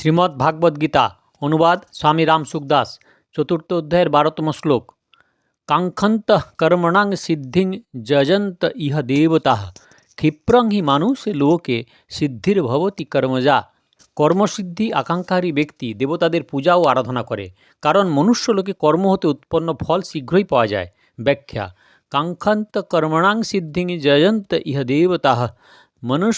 শ্রীমদ্ ভাগবত গীতা, অনুবাদ স্বামী রাম সুখদাস, চতুর্থ অধ্যায়ের বারোতম শ্লোক। কাঙ্ক্ষন্ত কর্মণাং সিদ্ধিং যজন্ত ইহ দেবতা, ক্ষিপ্রং হি মানুষে লোকে সিদ্ধির ভবতি কর্মজা। কর্মসিদ্ধি আকাঙ্ক্ষারী ব্যক্তি দেবতাদের পূজা ও আরাধনা করে, কারণ মনুষ্য লোকে কর্ম হতে উৎপন্ন ফল শীঘ্রই পাওয়া যায়। ব্যাখ্যা, কাঙ্ক্ষান্ত কর্মণাং সিদ্ধিং যজন্ত ইহ দেবতা, মানুষ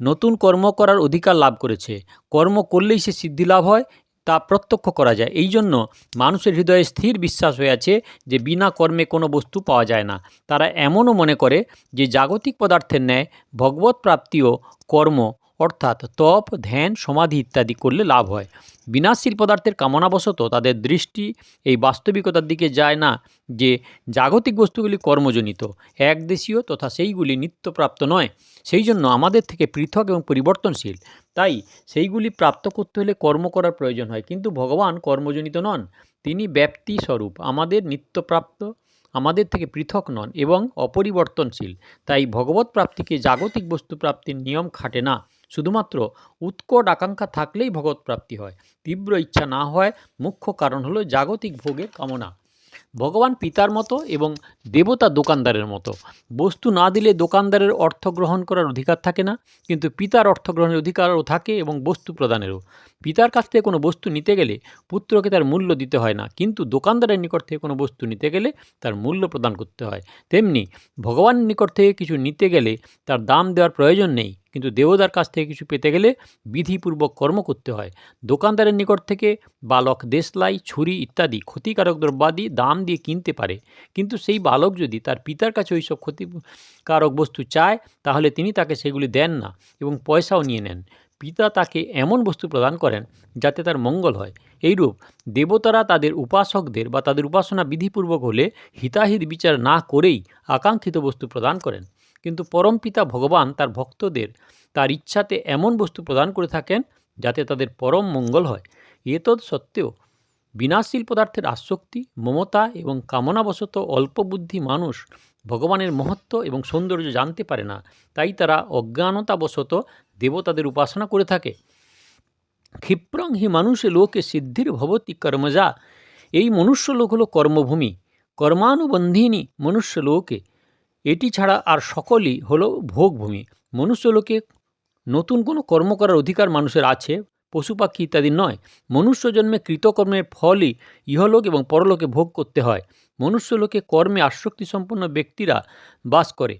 নতুন কর্ম করার অধিকার লাভ করেছে। কর্ম করলেই সে সিদ্ধি লাভ হয়, তা প্রত্যক্ষ করা যায়। এই জন্য মানুষের হৃদয়ে স্থির বিশ্বাস হয়ে আছে যে বিনা কর্মে কোনো বস্তু পাওয়া যায় না। তারা এমনও মনে করে যে জাগতিক পদার্থের ন্যায় ভগবত প্রাপ্তিও কর্ম অর্থাৎ তপ, ধ্যান, সমাধি ইত্যাদি করলে লাভ হয়। বিনাশীল পদার্থের কামনাবশত তাদের দৃষ্টি এই বাস্তবিকতার দিকে যায় না যে জাগতিক বস্তুগুলি কর্মজনিত, একদেশীয় তথা সেইগুলি নিত্যপ্রাপ্ত নয়। সেই জন্য আমাদের থেকে পৃথক এবং পরিবর্তনশীল। তাই সেইগুলি প্রাপ্ত করতে হলে কর্ম করার প্রয়োজন হয়। কিন্তু ভগবান কর্মজনিত নন। তিনি ব্যাপ্তি স্বরূপ আমাদের নিত্যপ্রাপ্ত, আমাদের থেকে পৃথক নন এবং অপরিবর্তনশীল। তাই ভগবত প্রাপ্তিকে জাগতিক বস্তু প্রাপ্তির নিয়ম খাটে না। শুধুমাত্র উৎকট আকাঙ্ক্ষা থাকলেই ভগবত প্রাপ্তি হয়। তীব্র ইচ্ছা না হয় মুখ্য কারণ হলো জাগতিক ভোগের কামনা। ভগবান পিতার মতো এবং দেবতা দোকানদারের মতো। বস্তু না দিলে দোকানদারের অর্থ গ্রহণ করার অধিকার থাকে না, কিন্তু পিতার অর্থ গ্রহণের অধিকারও থাকে এবং বস্তু প্রদানেরও। পিতার কাছ থেকে কোনো বস্তু নিতে গেলে পুত্রকে তার মূল্য দিতে হয় না, কিন্তু দোকানদারের নিকট থেকে কোনো বস্তু নিতে গেলে তার মূল্য প্রদান করতে হয়। তেমনি ভগবানের নিকট থেকে কিছু নিতে গেলে তার দাম দেওয়ার প্রয়োজন নেই। কিন্তু দেবতার কাছ থেকে কিছু পেতে গেলে বিধিপূর্বক কর্ম করতে হয়। দোকানদারের নিকট থেকে বালক দেশলাই, ছুরি ইত্যাদি ক্ষতিকারক দ্রব্যাদি দাম দিয়ে কিনতে পারে। কিন্তু সেই বালক যদি তার পিতার কাছে ওইসব ক্ষতিকারক বস্তু চায়, তাহলে তিনি তাকে সেগুলি দেন না এবং পয়সাও নিয়ে নেন। পিতা তাকে এমন বস্তু প্রদান করেন যাতে তার মঙ্গল হয়। এইরূপ দেবতারা তাদের উপাসকদের বা তাদের উপাসনা বিধিপূর্বক হলে হিতাহিত বিচার না করেই আকাঙ্ক্ষিত বস্তু প্রদান করেন। কিন্তু পরম পিতা ভগবান তার ভক্তদের তার ইচ্ছাতে এমন বস্তু প্রদান করে থাকেন যাতে তাদের পরম মঙ্গল হয়। এতদ সত্ত্বেও বিনাশীল পদার্থের আসক্তি, মমতা এবং কামনাবশত অল্প বুদ্ধি মানুষ ভগবানের মহত্ব এবং সৌন্দর্য জানতে পারে না। তাই তারা অজ্ঞানতাবশত দেবতাদের উপাসনা করে থাকে। ক্ষিপ্রং হি মানুষে লোকে সিদ্ধির ভবতি কর্মজা। এই মনুষ্য লোক হলো কর্মভূমি। কর্মানুবন্ধিনী মনুষ্য লোকে এটি ছাড়া আর সকলই হলো ভোগভূমি। মনুষ্যলোকে নতুন কোনো কর্ম করার অধিকার মানুষের আছে, পশু পাখি ইত্যাদি নয়। মনুষ্য জন্মে কৃতকর্মের ফলই ইহলোক এবং পরলোকে ভোগ করতে হয়। মনুষ্যলোকে কর্মে আসক্তি সম্পন্ন ব্যক্তিরা বাস করে।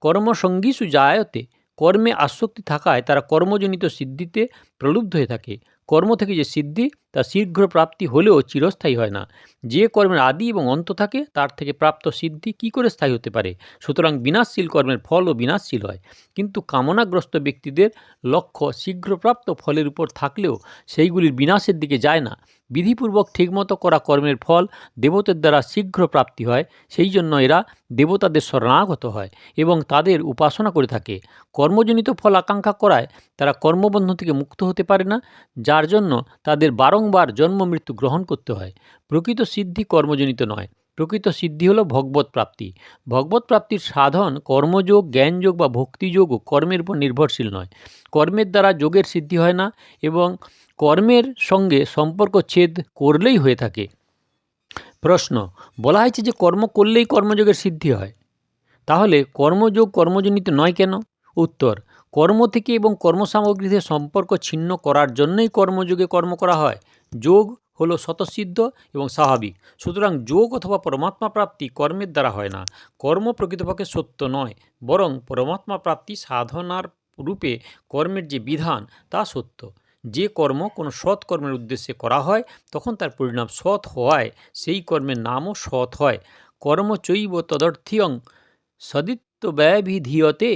কর্মসঙ্গীসু জায়তে কর্মে আসক্তি থাকায় তারা কর্মজনিত সিদ্ধিতে প্রলুব্ধ হয়ে থাকে। কর্ম থেকে যে সিদ্ধি তা শীঘ্র প্রাপ্তি হলেও চিরস্থায়ী হয় না। যে কর্মের আদি এবং অন্ত থাকে, তার থেকে প্রাপ্ত সিদ্ধি কি করে স্থায়ী হতে পারে? সুতরাং বিনাশশীল কর্মের ফলও বিনাশশীল হয়। কিন্তু কামনাগ্রস্ত ব্যক্তিদের লক্ষ্য শীঘ্রপ্রাপ্ত ফলের উপর থাকলেও সেইগুলির বিনাশের দিকে যায় না। বিধিপূর্বক ঠিকমতো করা কর্মের ফল দেবতার দ্বারা শীঘ্র প্রাপ্তি হয়, সেই জন্য এরা দেবতাদের শরণাগত হয় এবং তাদের উপাসনা করে থাকে। কর্মজনিত ফল আকাঙ্ক্ষা করায় তারা কর্মবন্ধন থেকে মুক্ত হতে পারে না, যার জন্য তাদের বারংবার জন্ম মৃত্যু গ্রহণ করতে হয়। প্রকৃত সিদ্ধি কর্মজনিত নয়। প্রকৃত সিদ্ধি হলো ভগবত প্রাপ্তি। ভগবত প্রাপ্তির সাধন কর্মযোগ, জ্ঞানযোগ বা ভক্তিযোগও কর্মের উপর নির্ভরশীল নয়। কর্মের দ্বারা যোগের সিদ্ধি হয় না এবং কর্মের সঙ্গে সম্পর্ক ছেদ করলেই হয়ে থাকে। প্রশ্ন, বলা হয়েছে যে কর্ম করলেই কর্মযোগের সিদ্ধি হয়। তাহলে কর্মযোগ কর্মজনিত নয় কেন? উত্তর কর্ম থেকে এবং কর্মসামগ্রীতে সম্পর্ক ছিন্ন করার জন্যই কর্মযোগে কর্ম করা হয়। যোগ হলো স্বতঃসিদ্ধ এবং স্বাভাবিক। সুতরাং যোগ অথবা পরমাত্মা প্রাপ্তি কর্মের দ্বারা হয় না। কর্ম প্রকৃতপক্ষে সত্য নয়, বরং পরমাত্মা প্রাপ্তি সাধনার রূপে কর্মের যে বিধান, তা সত্য। যে কর্ম কোনো সৎ কর্মের উদ্দেশ্যে করা হয়, তখন তার পরিণাম সৎ হওয়ায় সেই কর্মের নামও সৎ হয়। কর্মচৈব তদর্থিয়ং সদিত্ব ব্যয়বিধীয়তে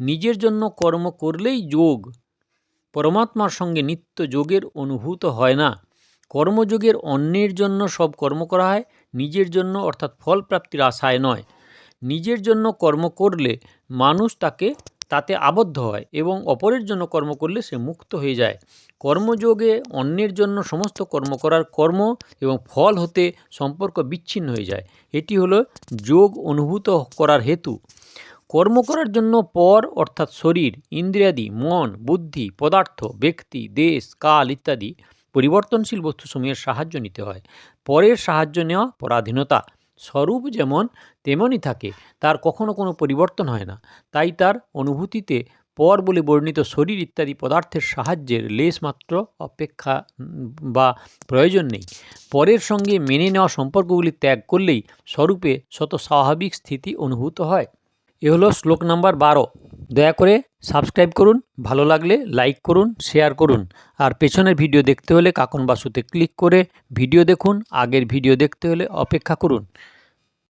নিজের জন্য কর্ম করলেই যোগ। পরমাত্মার সঙ্গে নিত্য যোগের অনুভূত হয় না। কর্মযোগের অন্যের জন্য সব কর্ম করা হয়, নিজের জন্য অর্থাৎ ফল প্রাপ্তির আশায় নয়। নিজের জন্য কর্ম করলে মানুষ তাকে, তাতে আবদ্ধ হয় এবং অপরের জন্য কর্ম করলে সে মুক্ত হয়ে যায়। কর্মযোগে অন্যের জন্য সমস্ত কর্ম করার কর্ম এবং ফল হতে সম্পর্ক বিচ্ছিন্ন হয়ে যায়। এটি হলো যোগ অনুভূত করার হেতু। কর্ম করার জন্য পর, অর্থাৎ শরীর, ইন্দ্রিয়াদি, মন, বুদ্ধি, পদার্থ, ব্যক্তি, দেশ, কাল ইত্যাদি পরিবর্তনশীল বস্তুসমূহের সাহায্য নিতে হয়। পরের সাহায্য নেওয়া পরাধীনতা। স্বরূপ যেমন তেমনই থাকে, তার কখনো কোনো পরিবর্তন হয় না। তাই তার অনুভূতিতে পর বলে বর্ণিত শরীর ইত্যাদি পদার্থের সাহায্যের লেশমাত্র অপেক্ষা বা প্রয়োজন নেই। পরের সঙ্গে মেনে নেওয়া সম্পর্কগুলি ত্যাগ করলেই স্বরূপে শত স্বাভাবিক স্থিতি অনুভূত হয়। এ হলো শ্লোক নাম্বার বারো। দয়া করে সাবস্ক্রাইব করুন, ভালো লাগলে লাইক করুন, শেয়ার করুন। আর পেছনের ভিডিও দেখতে হলে কাকন বাসুতে ক্লিক করে ভিডিও দেখুন, আগের ভিডিও দেখতে হলে অপেক্ষা করুন।